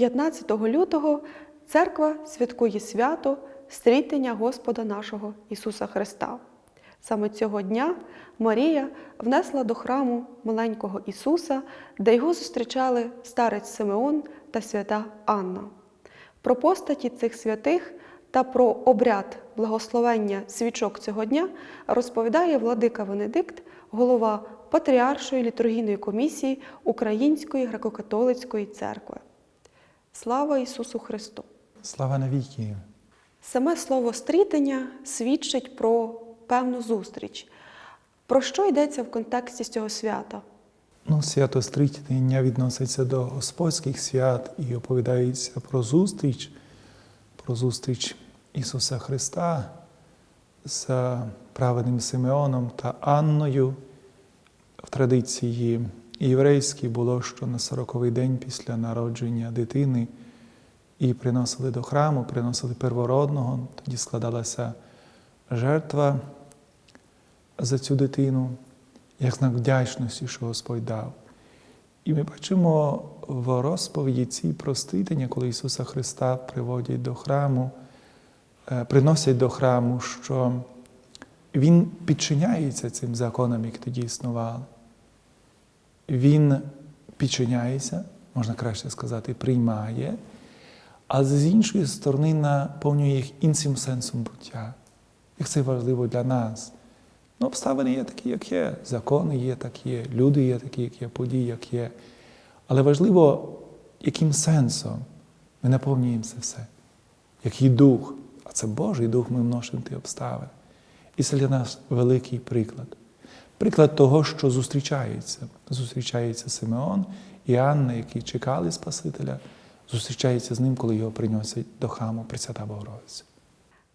15 лютого церква святкує свято стрітення Господа нашого Ісуса Христа. Саме цього дня Марія внесла до храму маленького Ісуса, де його зустрічали старець Симеон та свята Анна. Про постаті цих святих та про обряд благословення свічок цього дня розповідає владика Венедикт, голова Патріаршої літургійної комісії Української греко-католицької церкви. Слава Ісусу Христу! Слава навіки! Саме слово стрітення свідчить про певну зустріч. Про що йдеться в контексті цього свята? Ну, свято стрітення відноситься до Господських свят і оповідається про зустріч, про зустріч Ісуса Христа з праведним Симеоном та Анною. В традиції єврейській було, що на сороковий день після народження дитини і приносили до храму, приносили первородного, тоді складалася жертва за цю дитину, як знак вдячності, що Господь дав. І ми бачимо в розповіді ці проститення, коли Ісуса Христа приводять до храму, е, приносять до храму, що Він підчиняється цим законам, які тоді існували. Він підчиняється, можна краще сказати, приймає, а з іншої сторони наповнює їх іншим сенсом буття. Як це важливо для нас. Ну, обставини є такі, як є, закони є такі, є, люди є такі, як є, події, як є. Але важливо, яким сенсом ми наповнюємо це все, який дух, а це Божий дух ми вносимо ті обставини. І це для нас великий приклад. Приклад того, що зустрічається. Зустрічається Симеон і Анна, які чекали Спасителя, зустрічається з ним, коли його приносять до храму Пресвята Богородиця.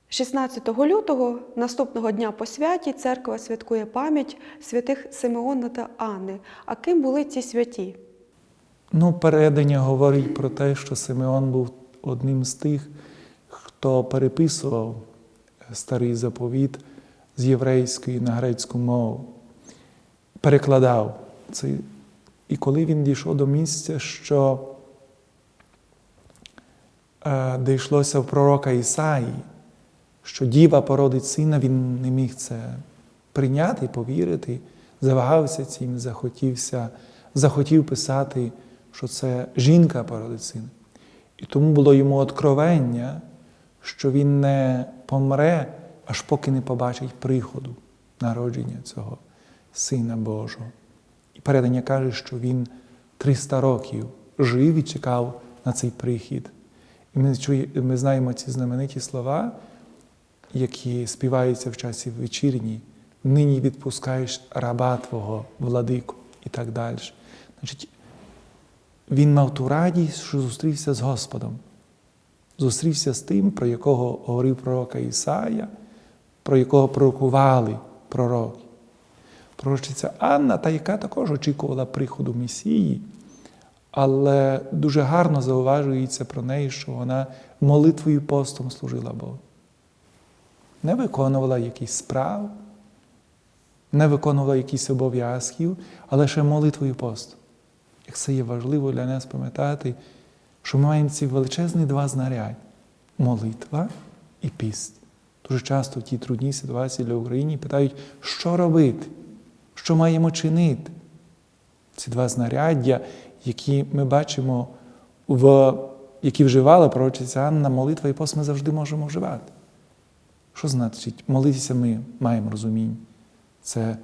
16 лютого, наступного дня по святі, церква святкує пам'ять святих Симеона та Анни. А ким були ці святі? Ну, передання говорить про те, що Симеон був одним з тих, хто переписував старий заповіт з єврейської на грецьку мову, перекладав це. І коли він дійшов до місця, що е, де йшлося в пророка Ісаї, що діва породить сина, він не міг це прийняти, повірити, завагався цим, захотівся, захотів писати, що це жінка породить сина. І тому було йому откровення, що він не помре, аж поки не побачить приходу, народження цього Сина Божого. І передання каже, що він 300 років жив і чекав на цей прихід. І ми, чує, ми знаємо ці знамениті слова, які співаються в часі вечірній. Нині відпускаєш раба Твого, владику, і так далі. Значить, він мав ту радість, що зустрівся з Господом. Зустрівся з тим, про якого говорив пророка Ісая, про якого пророкували пророки. Пророчиця Анна, та яка також очікувала приходу Месії, але дуже гарно зауважується про неї, що вона молитвою постом служила Богу. Не виконувала якісь справ, не виконувала якісь обов'язків, але ще молитвою постом. Як це є важливо для нас пам'ятати, що ми маємо ці величезні два знарядь молитва і піст. Дуже часто в тій трудній ситуації для України питають, що робити, що маємо чинити. Ці два знаряддя, які ми бачимо, в, які вживала пророчиця Анна, молитва і пост ми завжди можемо вживати. Що значить? Молитися ми маємо розуміння. Це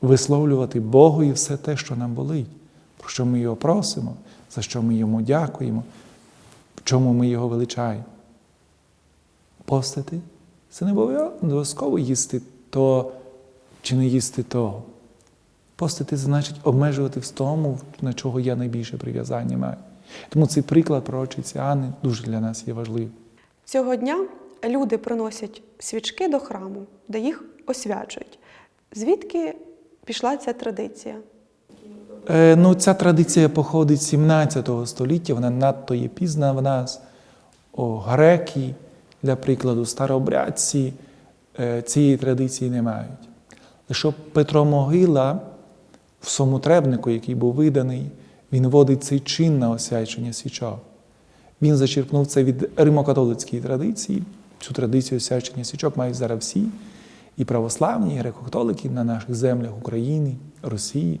висловлювати Богу і все те, що нам болить, про що ми його просимо, за що ми йому дякуємо, в чому ми його величаємо. Постити це не обов'язково їсти то чи не їсти того. Постити значить обмежувати в тому, на чого я найбільше прив'язання маю. Тому цей приклад пророчиці Анни дуже для нас є важливий. Цього дня люди приносять свічки до храму, де їх освячують. Звідки пішла ця традиція? Е, ну, ця традиція походить з 17 століття, вона надто є пізна в нас. О, греки, для прикладу, старообрядці е, цієї традиції не мають. Лише Петро Могила в своєму требнику, який був виданий, він вводить цей чин на освячення свічок. Він зачерпнув це від римокатолицької традиції. Цю традицію освячення свічок мають зараз всі, і православні, і греко-католики на наших землях України, Росії.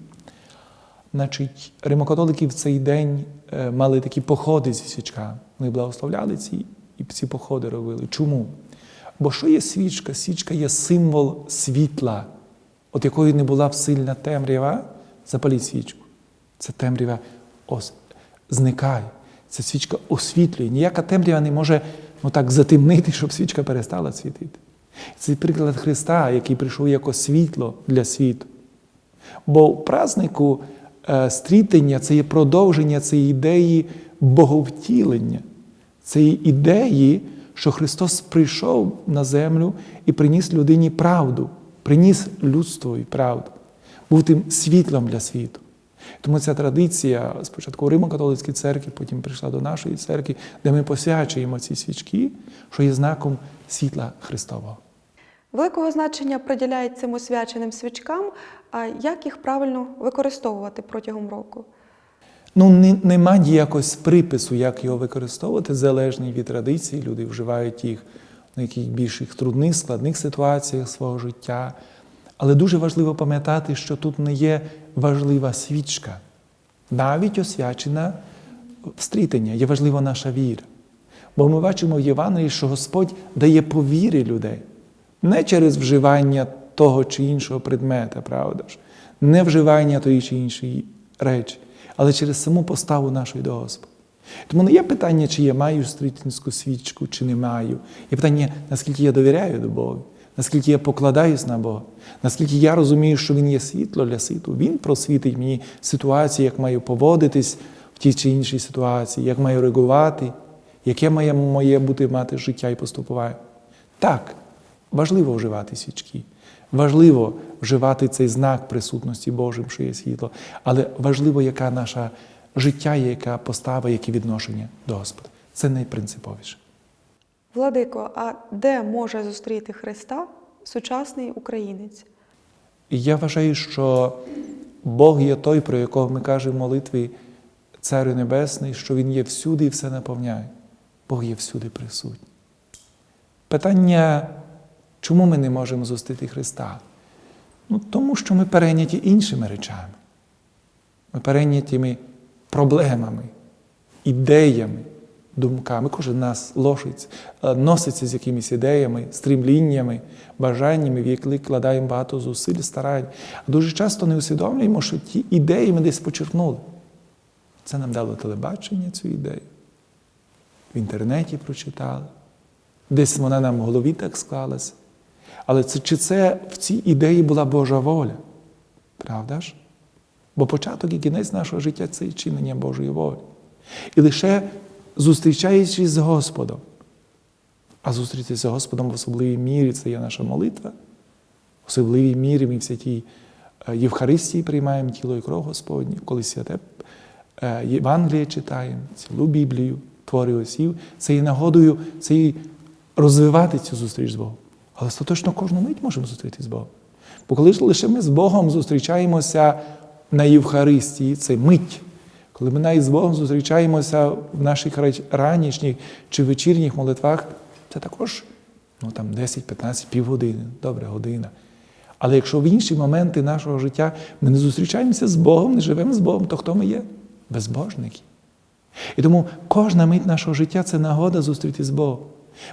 Значить, римокатолики в цей день е, мали такі походи зі свічками. Вони благословляли ці і ці походи робили. Чому? Бо що є свічка? Свічка є символ світла, от якої не була б сильна темрява, запаліть свічку. Це темрява ос... зникає. Ця свічка освітлює. Ніяка темрява не може ну, так затемнити, щоб свічка перестала світити. Це приклад Христа, який прийшов як світло для світу. Бо в празднику е, стрітення це є продовження цієї ідеї боговтілення, цієї ідеї, що Христос прийшов на землю і приніс людині правду, приніс людству і правду, був тим світлом для світу. Тому ця традиція спочатку Римо-католицькій церкві, потім прийшла до нашої церкви, де ми посвячуємо ці свічки, що є знаком світла Христового. Великого значення приділяють цим освяченим свічкам, а як їх правильно використовувати протягом року? Ну, не, нема ніякось припису, як його використовувати, залежно від традиції. Люди вживають їх на яких більших трудних, складних ситуаціях свого життя. Але дуже важливо пам'ятати, що тут не є важлива свічка, навіть освячена встрітення, є важлива наша віра. Бо ми бачимо в Євангелії, що Господь дає по вірі людей, не через вживання того чи іншого предмета, правда ж, не вживання тої чи іншої речі, але через саму поставу нашої до Господа. Тому не є питання, чи я маю стрітинську свічку, чи не маю. Є питання, наскільки я довіряю до Бога, наскільки я покладаюсь на Бога, наскільки я розумію, що Він є світло для світу. Він просвітить мені ситуацію, як маю поводитись в тій чи іншій ситуації, як маю реагувати, яке має моє бути мати життя і поступування. Так, важливо вживати свічки. Важливо вживати цей знак присутності Божим, що є світло, але важливо, яка наша життя, є, яка постава, які відношення до Господа. Це найпринциповіше. Владико, а де може зустріти Христа сучасний українець? Я вважаю, що Бог є той, про якого ми кажемо в молитві Царю Небесний, що Він є всюди і все наповняє. Бог є всюди присутній. Питання, чому ми не можемо зустріти Христа? Ну, тому що ми перейняті іншими речами. Ми перейнятими проблемами, ідеями, думками. Кожен нас лошиться, е, носиться з якимись ідеями, стрімліннями, бажаннями, в які кладаємо багато зусиль, старань. А дуже часто не усвідомлюємо, що ті ідеї ми десь почерпнули. Це нам дало телебачення цю ідею. В інтернеті прочитали. Десь вона нам в голові так склалася. Але це, чи це в цій ідеї була Божа воля? Правда ж? Бо початок і кінець нашого життя це чинення Божої волі. І лише зустрічаючись з Господом, а зустрітися з Господом в особливій мірі це є наша молитва. В особливій мірі ми в святій е, Євхаристії приймаємо тіло і кров Господні, коли святе е, Євангеліє читаємо, цілу Біблію, твори осів, це є нагодою це є розвивати цю зустріч з Богом. Але остаточно кожну мить можемо зустрітися з Богом. Бо коли лише ми з Богом зустрічаємося на Євхаристії, це мить. Коли ми навіть з Богом зустрічаємося в наших ранішніх чи вечірніх молитвах, це також ну, там 10-15 півгодини, добре, година. Але якщо в інші моменти нашого життя ми не зустрічаємося з Богом, не живемо з Богом, то хто ми є? Безбожники. І тому кожна мить нашого життя це нагода зустріти з Богом.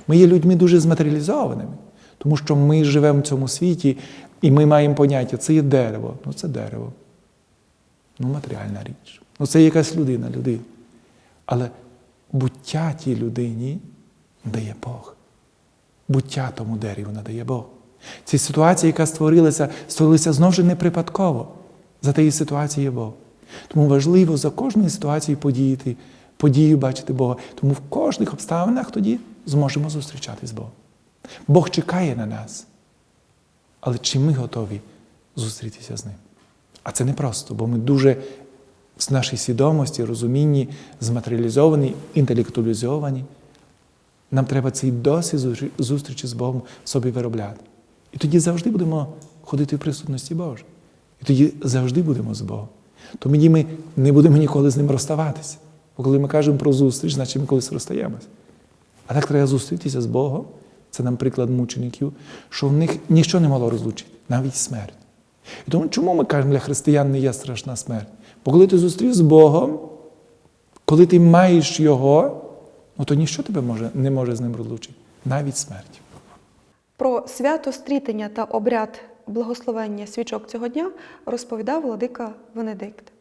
Ми є людьми дуже зматеріалізованими, тому що ми живемо в цьому світі і ми маємо поняття, це є дерево. Ну, це дерево. Ну, матеріальна річ. Ну, це якась людина, людина. Але буття тій людині дає Бог. Буття тому дереву надає Бог. Ці ситуації, яка створилася, створилася знову ж не припадково. За тієї ситуації є Бог. Тому важливо за кожною ситуацією подіяти, подію бачити Бога. Тому в кожних обставинах тоді зможемо зустрічатись з Богом. Бог чекає на нас. Але чи ми готові зустрітися з ним? А це не просто, бо ми дуже в нашій свідомості, розумінні, зматеріалізовані, інтелектуалізовані. Нам треба цей досвід зустрічі з Богом собі виробляти. І тоді завжди будемо ходити в присутності Божої. І тоді завжди будемо з Богом. Тоді ми не будемо ніколи з ним розставатися. Бо коли ми кажемо про зустріч, значить ми колись розстаємося. А так треба зустрітися з Богом. Це нам приклад мучеників, що в них нічого не могло розлучити, навіть смерть. І тому чому ми кажемо, для християн не є страшна смерть? Бо коли ти зустрів з Богом, коли ти маєш Його, ну то ніщо тебе може, не може з ним розлучити, навіть смерть. Про свято стрітення та обряд благословення свічок цього дня розповідав владика Венедикт.